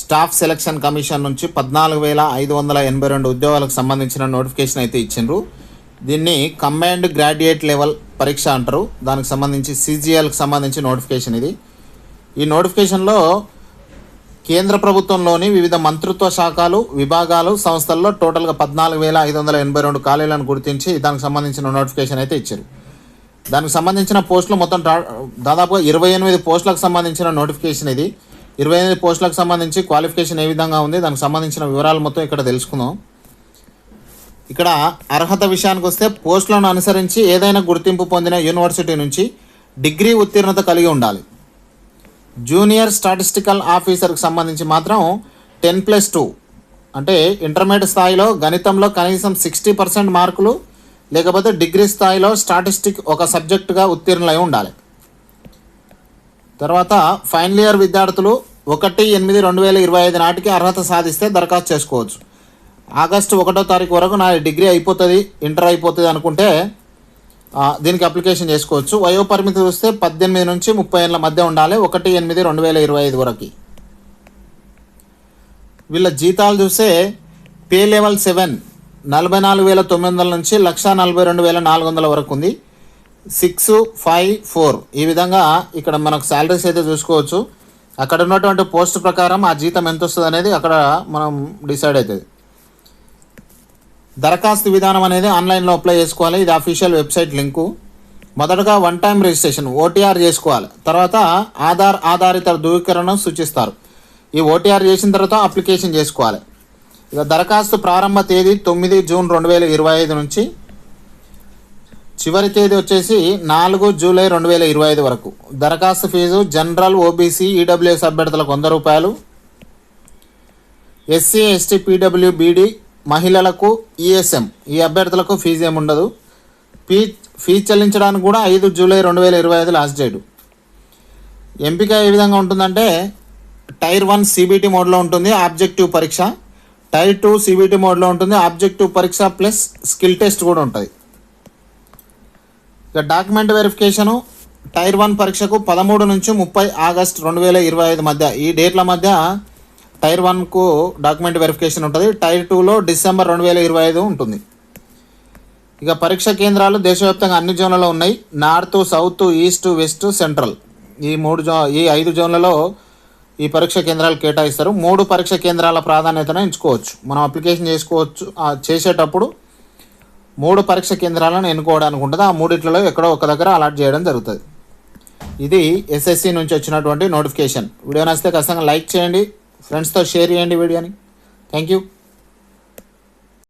Staff selection commission నుంచి పద్నాలుగు వేల ఐదు వందల ఎనభై రెండు ఉద్యోగాలకు సంబంధించిన నోటిఫికేషన్ అయితే ఇచ్చిండ్రు. దీన్ని కంబైన్డ్ గ్రాడ్యుయేట్ లెవెల్ పరీక్ష అంటారు. దానికి సంబంధించి సీజీఎల్కి సంబంధించి నోటిఫికేషన్ ఇది. ఈ నోటిఫికేషన్లో కేంద్ర ప్రభుత్వంలోని వివిధ మంత్రిత్వ శాఖలు విభాగాలు సంస్థల్లో టోటల్గా పద్నాలుగు వేల ఐదు వందల ఎనభై రెండు ఖాళీలను గుర్తించి దానికి సంబంధించిన నోటిఫికేషన్ అయితే ఇచ్చారు. దానికి సంబంధించిన పోస్టులు మొత్తం దాదాపుగా ఇరవై ఎనిమిది పోస్టులకు సంబంధించిన నోటిఫికేషన్ ఇది. ఇరవై ఎనిమిది పోస్టులకు సంబంధించి క్వాలిఫికేషన్ ఏ విధంగా ఉంది దానికి సంబంధించిన వివరాలు మొత్తం ఇక్కడ తెలుసుకుందాం. ఇక్కడ అర్హత విషయానికి వస్తే పోస్టులను అనుసరించి ఏదైనా గుర్తింపు పొందిన యూనివర్సిటీ నుంచి డిగ్రీ ఉత్తీర్ణత కలిగి ఉండాలి. జూనియర్ స్టాటిస్టికల్ ఆఫీసర్కి సంబంధించి మాత్రం టెన్ ప్లస్ టూ. అంటే ఇంటర్మీడియట్ స్థాయిలో గణితంలో కనీసం సిక్స్టీ పర్సెంట్ మార్కులు లేకపోతే డిగ్రీ స్థాయిలో స్టాటిస్టిక్ ఒక సబ్జెక్టుగా ఉత్తీర్ణులై ఉండాలి. తర్వాత ఫైనల్ ఇయర్ విద్యార్థులు ఒకటి ఎనిమిది రెండు వేల ఇరవై ఐదు నాటికి అర్హత సాధిస్తే దరఖాస్తు చేసుకోవచ్చు. ఆగస్టు ఒకటో తారీఖు వరకు నా డిగ్రీ అయిపోతుంది ఇంటర్ అయిపోతుంది అనుకుంటే దీనికి అప్లికేషన్ చేసుకోవచ్చు. వయో పరిమితి చూస్తే పద్దెనిమిది నుంచి ముప్పై ఏళ్ళ మధ్య ఉండాలి ఒకటి ఎనిమిది రెండు వేల ఇరవై ఐదు వరకు. వీళ్ళ జీతాలు చూస్తే పే లెవెల్ సెవెన్ నలభై నాలుగు వేల తొమ్మిది వందల నుంచి లక్ష నలభై రెండు వేల నాలుగు వందల వరకు ఉంది. Six five four. ఈ విధంగా ఇక్కడ మనకు శాలరీస్ అయితే చూసుకోవచ్చు. అక్కడ ఉన్నటువంటి పోస్ట్ ప్రకారం ఆ జీతం ఎంత వస్తుంది అనేది అక్కడ మనం డిసైడ్ అవుతుంది. దరఖాస్తు విధానం అనేది ఆన్లైన్లో అప్లై చేసుకోవాలి. ఇది అఫీషియల్ వెబ్సైట్ లింకు మొదటగా వన్ టైం రిజిస్ట్రేషన్ ఓటీఆర్ చేసుకోవాలి. తర్వాత ఆధార్ ఆధారిత ధృవీకరణను సూచిస్తారు. ఈ ఓటీఆర్ చేసిన తర్వాత అప్లికేషన్ చేసుకోవాలి. ఇక దరఖాస్తు ప్రారంభ తేదీ తొమ్మిది జూన్ రెండు వేల ఇరవై ఐదు నుంచి చివరి తేదీ వచ్చేసి నాలుగు జూలై రెండు వేల ఇరవై ఐదు వరకు. దరఖాస్తు ఫీజు జనరల్ ఓబీసీ ఈడబ్ల్యూఎస్ అభ్యర్థులకు వంద రూపాయలు. ఎస్సీ ఎస్టీ పీడబ్ల్యూబీడీ మహిళలకు ఈఎస్ఎం. ఈ అభ్యర్థులకు ఫీజు ఏమి ఉండదు. ఫీ ఫీజు చెల్లించడానికి కూడా ఐదు జూలై రెండు వేల ఇరవై ఐదు లాస్ట్ డేటు. ఎంపిక ఏ విధంగా ఉంటుందంటే టైర్ వన్ సిబిటి మోడ్లో ఉంటుంది ఆబ్జెక్టివ్ పరీక్ష. టైర్ టూ సిబిటి మోడ్లో ఉంటుంది ఆబ్జెక్టివ్ పరీక్ష ప్లస్ స్కిల్ టెస్ట్ కూడా ఉంటుంది. ఇక డాక్యుమెంట్ వెరిఫికేషను టైర్ వన్ పరీక్షకు పదమూడు నుంచి ముప్పై ఆగస్ట్ రెండు వేల ఇరవై ఐదు మధ్య ఈ డేట్ల మధ్య టైర్ వన్కు డాక్యుమెంట్ వెరిఫికేషన్ ఉంటుంది. టైర్ టూలో డిసెంబర్ రెండు వేల ఇరవై ఐదు ఉంటుంది. ఇక పరీక్ష కేంద్రాలు దేశవ్యాప్తంగా అన్ని జోన్లలో ఉన్నాయి. North south east west central. ఈ మూడు జో ఈ ఐదు జోన్లలో ఈ పరీక్ష కేంద్రాలు కేటాయిస్తారు. మూడు పరీక్ష కేంద్రాల ప్రాధాన్యతను ఎంచుకోవచ్చు. మనం అప్లికేషన్ చేసుకోవచ్చు చేసేటప్పుడు మూడు పరీక్ష కేంద్రాలను ఎన్నుకోవడానికి ఉంటుంది. ఆ మూడిట్లలో ఎక్కడో ఒక దగ్గర అలాట్ చేయడం జరుగుతుంది. ఇది ఎస్ఎస్సి నుంచి వచ్చినటువంటి నోటిఫికేషన్. వీడియో నచ్చితే ఖచ్చితంగా లైక్ చేయండి. ఫ్రెండ్స్తో షేర్ చేయండి వీడియోని. Thank you